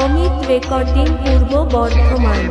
Amit recording Purba Bardhaman.